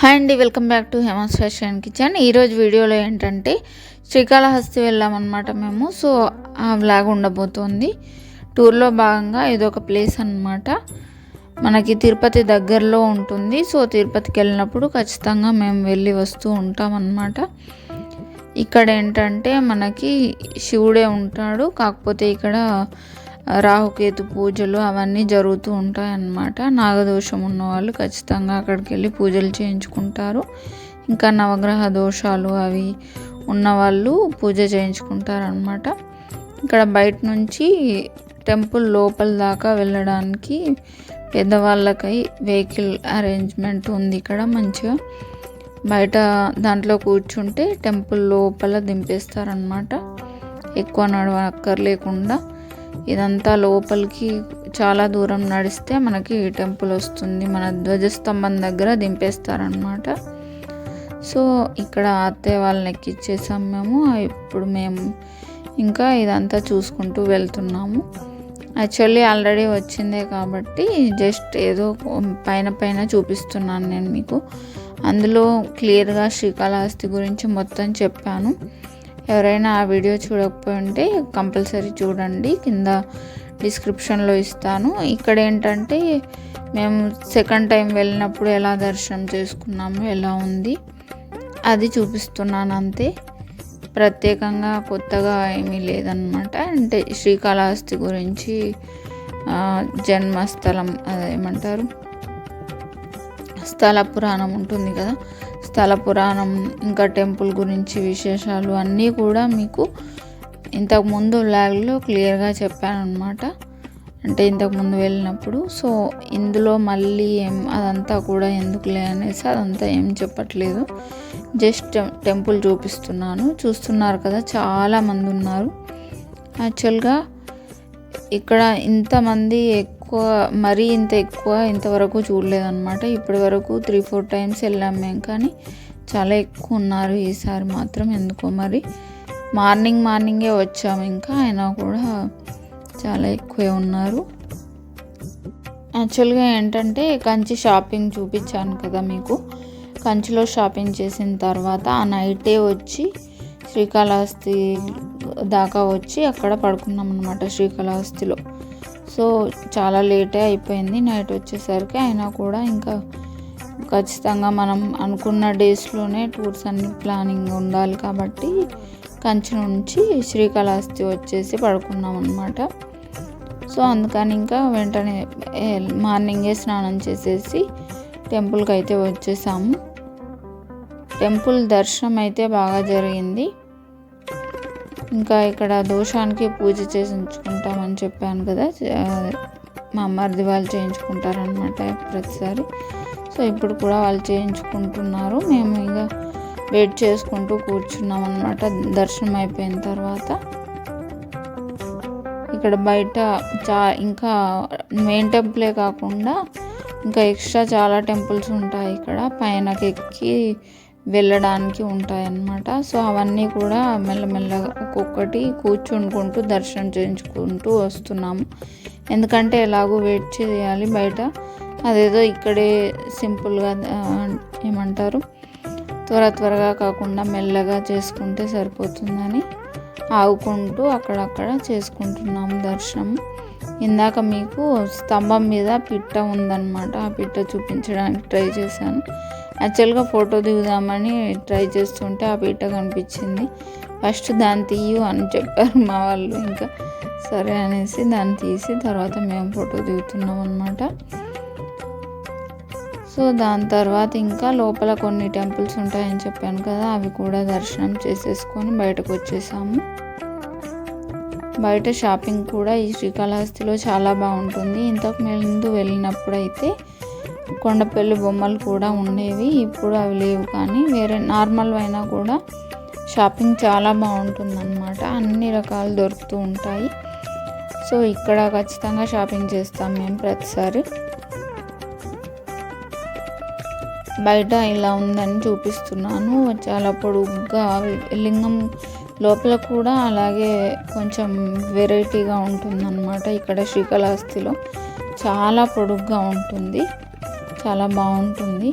Hi అండి welcome back to Hema's fashion kitchen ఈరోజు వీడియోలో ఏంటంటే శ్రీకాళహస్తి వెళ్ళామన్నమాట మేము. సో ఆ వ్లాగ్ ఉండబోతోంది. టూర్లో భాగంగా ఇదొక ప్లేస్ అన్నమాట. మనకి తిరుపతి దగ్గరలో ఉంటుంది. సో తిరుపతికి వెళ్ళినప్పుడు ఖచ్చితంగా మేము వెళ్ళి వస్తూ ఉంటాం అన్నమాట ఇక్కడ ఏంటంటే మనకి శివుడే ఉంటాడు. కాకపోతే ఇక్కడ రాహుకేతు పూజలు అవన్నీ జరుగుతూ ఉంటాయన్నమాట. నాగదోషం ఉన్నవాళ్ళు ఖచ్చితంగా అక్కడికి వెళ్ళి పూజలు చేయించుకుంటారు. ఇంకా నవగ్రహ దోషాలు అవి ఉన్నవాళ్ళు పూజ చేయించుకుంటారనమాట ఇక్కడ బయట నుంచి టెంపుల్ లోపల దాకా వెళ్ళడానికి పెద్దవాళ్ళకై వెహికల్ అరేంజ్మెంట్ ఉంది ఇక్కడ మంచిగా. బయట దాంట్లో కూర్చుంటే టెంపుల్ లోపల దింపేస్తారనమాట ఎక్కువ నడవక్కర్లేకుండా. ఇదంతా లోపలికి చాలా దూరం నడిస్తే మనకి టెంపుల్ వస్తుంది. మన ధ్వజస్తంభం దగ్గర దింపేస్తారనమాట సో ఇక్కడ అత్తయ్య వాళ్ళని ఎక్కిచ్చేసాం మేము. ఇప్పుడు మేము ఇంకా ఇదంతా చూసుకుంటూ వెళ్తున్నాము. యాక్చువల్లీ ఆల్రెడీ వచ్చిందే కాబట్టి జస్ట్ ఏదో పైన పైన చూపిస్తున్నాను నేను మీకు. అందులో క్లియర్గా శ్రీకాళహస్తి గురించి మొత్తం చెప్పాను. ఎవరైనా ఆ వీడియో చూడకపోయి ఉంటే కంపల్సరీ చూడండి. కింద డిస్క్రిప్షన్లో ఇస్తాను. ఇక్కడ ఏంటంటే మేము సెకండ్ టైం వెళ్ళినప్పుడు ఎలా దర్శనం చేసుకున్నాము ఎలా ఉంది అది చూపిస్తున్నాను అంతే. ప్రత్యేకంగా కొత్తగా ఏమీ లేదనమాట అంటే శ్రీకాళహస్తి గురించి జన్మస్థలం అదేమంటారు స్థల పురాణం ఉంటుంది కదా స్థల పురాణం ఇంకా టెంపుల్ గురించి విశేషాలు అన్నీ కూడా మీకు ఇంతకు ముందు లాగ్లో క్లియర్గా చెప్పాను అనమాట అంటే ఇంతకుముందు వెళ్ళినప్పుడు. సో ఇందులో మళ్ళీ ఏం అదంతా కూడా ఎందుకులే అనేసి అదంతా ఏం చెప్పట్లేదు. జస్ట్ టెంపుల్ చూపిస్తున్నాను. చూస్తున్నారు కదా చాలామంది ఉన్నారు. యాక్చువల్గా ఇక్కడ ఇంతమంది ఎక్కువ ఎక్కువ మరీ ఇంత ఎక్కువ ఇంతవరకు చూడలేదన్నమాట. ఇప్పటి వరకు త్రీ ఫోర్ టైమ్స్ వెళ్ళాం మేము. కానీ చాలా ఎక్కువ ఉన్నారు ఈసారి మాత్రం. ఎందుకో మరి మార్నింగ్ మార్నింగే వచ్చాము ఇంకా. అయినా కూడా చాలా ఎక్కువే ఉన్నారు. యాక్చువల్గా ఏంటంటే కంచి షాపింగ్ చూపించాను కదా మీకు. కంచిలో షాపింగ్ చేసిన తర్వాత ఆ నైటే వచ్చి శ్రీకాళహస్తి దాకా వచ్చి అక్కడ పడుకున్నాం అనమాట శ్రీకాళహస్తిలో. సో చాలా లేటే అయిపోయింది నైట్ వచ్చేసరికి. అయినా కూడా ఇంకా ఖచ్చితంగా మనం అనుకున్న డేస్లోనే టూర్స్ అన్ని ప్లానింగ్ ఉండాలి కాబట్టి కంచి నుంచి శ్రీకాళహస్తి వచ్చేసి పడుకున్నాం అనమాట సో అందుకని ఇంకా వెంటనే మార్నింగే స్నానం చేసేసి టెంపుల్కి అయితే వచ్చేసాము. టెంపుల్ దర్శనం అయితే బాగా జరిగింది. ఇంకా ఇక్కడ దోషానికి పూజ చేసి ఉంచుకుంటామని చెప్పాను కదా. మా అమ్మారిది వాళ్ళు చేయించుకుంటారనమాట ప్రతిసారి. సో ఇప్పుడు కూడా వాళ్ళు చేయించుకుంటున్నారు. మేము ఇక వెయిట్ చేసుకుంటూ కూర్చున్నాం అనమాట దర్శనం అయిపోయిన తర్వాత. ఇక్కడ బయట చా ఇంకా మెయిన్ టెంపులే కాకుండా ఇంకా ఎక్స్ట్రా చాలా టెంపుల్స్ ఉంటాయి ఇక్కడ. పైనకి ఎక్కి వెళ్ళడానికి ఉంటాయన్నమాట. సో అవన్నీ కూడా మెల్లమెల్లగా ఒక్కొక్కటి కూర్చుండుకుంటూ దర్శనం చేయించుకుంటూ వస్తున్నాము. ఎందుకంటే ఎలాగో వెయిట్ చేయాలి బయట. అదేదో ఇక్కడే సింపుల్గా ఏమంటారు త్వర త్వరగా కాకుండా మెల్లగా చేసుకుంటే సరిపోతుందని ఆగుకుంటూ అక్కడక్కడ చేసుకుంటున్నాము దర్శనం ఇందాక మీకు స్తంభం మీద పిట్ట ఉందన్నమాట. ఆ పిట్ట చూపించడానికి ట్రై చేశాను. యాక్చువల్గా ఫోటో దిగుదామని ట్రై చేస్తుంటే ఆ పీట కనిపించింది. ఫస్ట్ దాన్ని తీయు అని చెప్పారు మా వాళ్ళు ఇంకా. సరే అనేసి దాన్ని తీసి తర్వాత మేము ఫోటో దిగుతున్నాం అనమాట సో దాని తర్వాత ఇంకా లోపల కొన్ని టెంపుల్స్ ఉంటాయని చెప్పాను కదా అవి కూడా దర్శనం చేసేసుకొని బయటకు వచ్చేసాము. బయట షాపింగ్ కూడా ఈ శ్రీకాళహస్తిలో చాలా బాగుంటుంది. ఇంతకు ముందు వెళ్ళినప్పుడు అయితే కొండపల్లి బొమ్మలు కూడా ఉండేవి. ఇప్పుడు అవి లేవు కానీ వేరే నార్మల్ అయినా కూడా షాపింగ్ చాలా బాగుంటుందనమాట అన్ని రకాలు దొరుకుతూ ఉంటాయి. సో ఇక్కడ ఖచ్చితంగా షాపింగ్ చేస్తాం మేము ప్రతిసారి. బయట ఇలా ఉందని చూపిస్తున్నాను. చాలా పొడుగ్గా లింగం లోపల కూడా అలాగే కొంచెం వెరైటీగా ఉంటుందన్నమాట. ఇక్కడ శ్రీకాళహస్తిలో చాలా పొడుగ్గా ఉంటుంది. చాలా బాగుంటుంది.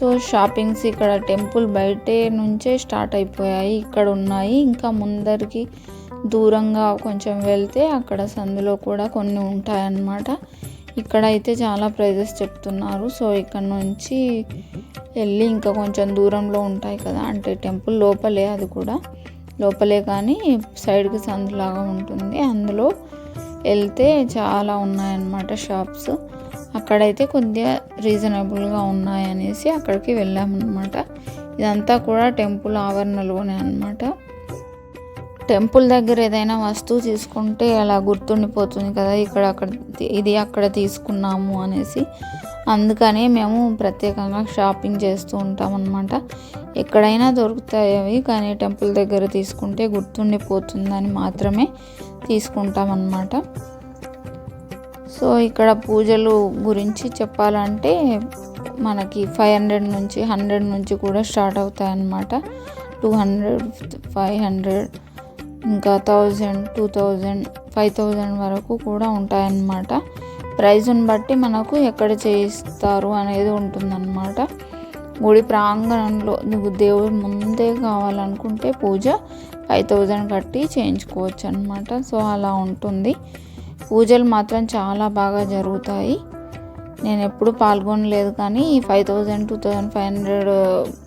సో షాపింగ్స్ ఇక్కడ టెంపుల్ బయటే నుంచే స్టార్ట్ అయిపోయాయి. ఇక్కడ ఉన్నాయి. ఇంకా ముందరికి దూరంగా కొంచెం వెళ్తే అక్కడ సందులో కూడా కొన్ని ఉంటాయన్నమాట. ఇక్కడ అయితే చాలా ప్రైజెస్ చెప్తున్నారు. సో ఇక్కడ నుంచి వెళ్ళి ఇంకా కొంచెం దూరంలో ఉంటాయి కదా. అంటే టెంపుల్ లోపలే అది కూడా. లోపలే కానీ సైడ్కి సందులాగా ఉంటుంది. అందులో వెళ్తే చాలా ఉన్నాయన్నమాట షాప్స్. అక్కడైతే కొద్దిగా రీజనబుల్గా ఉన్నాయనేసి అక్కడికి వెళ్ళామన్నమాట. ఇదంతా కూడా టెంపుల్ ఆవరణలోనే అనమాట టెంపుల్ దగ్గర ఏదైనా వస్తువు తీసుకుంటే అలా గుర్తుండిపోతుంది కదా ఇక్కడ అక్కడ ఇది అక్కడ తీసుకున్నాము అనేసి. అందుకనే మేము ప్రత్యేకంగా షాపింగ్ చేస్తూ ఉంటాం అనమాట ఎక్కడైనా దొరుకుతాయి అవి కానీ టెంపుల్ దగ్గర తీసుకుంటే గుర్తుండిపోతుందని మాత్రమే తీసుకుంటాం అన్నమాట సో ఇక్కడ పూజలు గురించి చెప్పాలంటే మనకి ఫైవ్ హండ్రెడ్ నుంచి హండ్రెడ్ నుంచి కూడా స్టార్ట్ అవుతాయి అన్నమాట టూ హండ్రెడ్ ఫైవ్ హండ్రెడ్ ఇంకా thousand two thousand five thousand వరకు కూడా ఉంటాయన్నమాట. ప్రైజ్ని బట్టి మనకు ఎక్కడ చేయిస్తారు అనేది ఉంటుందన్నమాట. గుడి ప్రాంగణంలో నువ్వు దేవుడి ముందే కావాలనుకుంటే పూజ ఫైవ్ థౌజండ్ కట్టి చేయించుకోవచ్చు అనమాట సో అలా ఉంటుంది. పూజలు మాత్రం చాలా బాగా జరుగుతాయి. నేను ఎప్పుడు పాల్గొనలేదు కానీ ఈ five thousand two thousand five hundred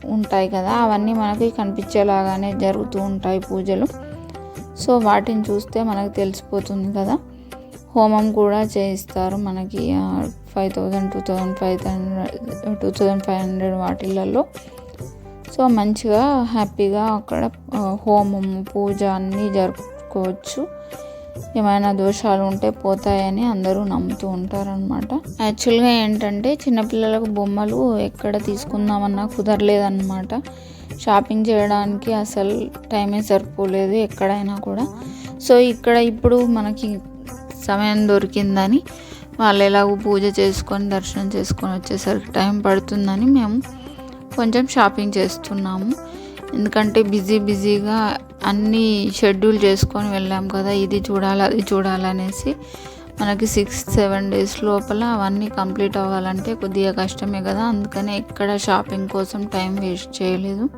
ఉంటాయి కదా అవన్నీ మనకి కనిపించేలాగానే జరుగుతూ ఉంటాయి పూజలు. సో వాటిని చూస్తే మనకు తెలిసిపోతుంది కదా. హోమం కూడా చేయిస్తారు మనకి five thousand two thousand five hundred two thousand five hundred వాటిలలో. సో మంచిగా హ్యాపీగా అక్కడ హోమం పూజ అన్నీ జరుపుకోవచ్చు. ఏమైనా దోషాలు ఉంటే పోతాయని అందరూ నమ్ముతూ ఉంటారనమాట యాక్చువల్గా ఏంటంటే చిన్నపిల్లలకు బొమ్మలు ఎక్కడ తీసుకుందామన్నా కుదరలేదన్నమాట. షాపింగ్ చేయడానికి అసలు టైమే సరిపోలేదు ఎక్కడైనా కూడా. సో ఇక్కడ ఇప్పుడు మనకి సమయం దొరికిందని వాళ్ళు ఎలాగో పూజ చేసుకొని దర్శనం చేసుకొని వచ్చేసరికి టైం పడుతుందని మేము కొంచెం షాపింగ్ చేస్తున్నాము. ఎందుకంటే బిజీ బిజీగా అన్నీ షెడ్యూల్ చేసుకొని వెళ్ళాం కదా ఇది చూడాలి అది చూడాలనేసి. మనకి సిక్స్ సెవెన్ డేస్ లోపల అవన్నీ కంప్లీట్ అవ్వాలంటే కొద్దిగా కష్టమే కదా అందుకనే ఎక్కడ షాపింగ్ కోసం టైం వేస్ట్ చేయలేదు.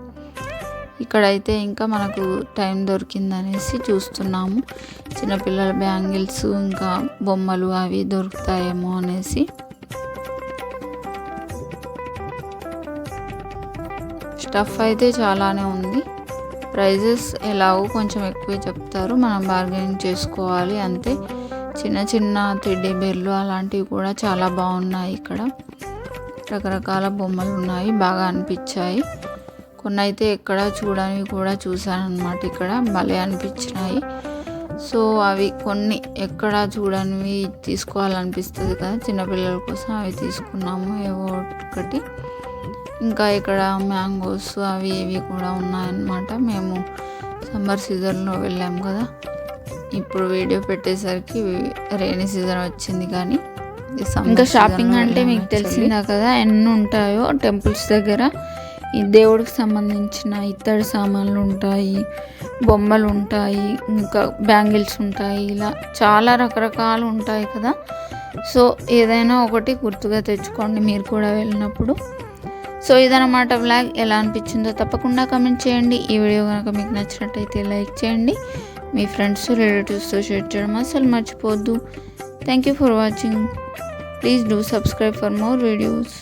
ఇక్కడైతే ఇంకా మనకు టైం దొరికిందనేసి చూస్తున్నాము. చిన్నపిల్లల బ్యాంగిల్స్ ఇంకా బొమ్మలు అవి దొరుకుతాయేమో అనేసి. స్టఫ్ అయితే చాలానే ఉంది. ప్రైజెస్ ఎలాగో కొంచెం ఎక్కువే చెప్తారు. మనం బార్గెనింగ్ చేసుకోవాలి అంతే. చిన్న చిన్న తెడ్డి బెర్లు అలాంటివి కూడా చాలా బాగున్నాయి ఇక్కడ. రకరకాల బొమ్మలు ఉన్నాయి బాగా అనిపించాయి. కొన్ని అయితే ఎక్కడ చూడని కూడా చూశాను అనమాట ఇక్కడ. భలే అనిపించినాయి. సో అవి కొన్ని ఎక్కడ చూడనివి తీసుకోవాలనిపిస్తుంది కదా చిన్నపిల్లల కోసం అవి తీసుకున్నాము ఏవో ఒకటి. ఇంకా ఇక్కడ మ్యాంగోస్ అవి ఇవి కూడా ఉన్నాయన్నమాట. మేము సమ్మర్ సీజన్లో వెళ్ళాము కదా. ఇప్పుడు వీడియో పెట్టేసరికి రైనీ సీజన్ వచ్చింది కానీ ఇంకా షాపింగ్ అంటే మీకు తెలిసిందా కదా ఎన్ని ఉంటాయో టెంపుల్స్ దగ్గర. ఈ దేవుడికి సంబంధించిన ఇత్తడి సామాన్లు ఉంటాయి బొమ్మలు ఉంటాయి ఇంకా బ్యాంగిల్స్ ఉంటాయి ఇలా చాలా రకరకాలు ఉంటాయి కదా. సో ఏదైనా ఒకటి గుర్తుగా తెచ్చుకోండి మీరు కూడా వెళ్ళినప్పుడు. సో ఇదనమాట వ్లాగ్. ఎలా అనిపించిందో తప్పకుండా కమెంట్ చేయండి. ఈ వీడియో కనుక మీకు నచ్చినట్టయితే లైక్ చేయండి. మీ ఫ్రెండ్స్ రిలేటివ్స్తో షేర్ చేయడం అసలు మర్చిపోవద్దు. Thank you for watching please do subscribe for more videos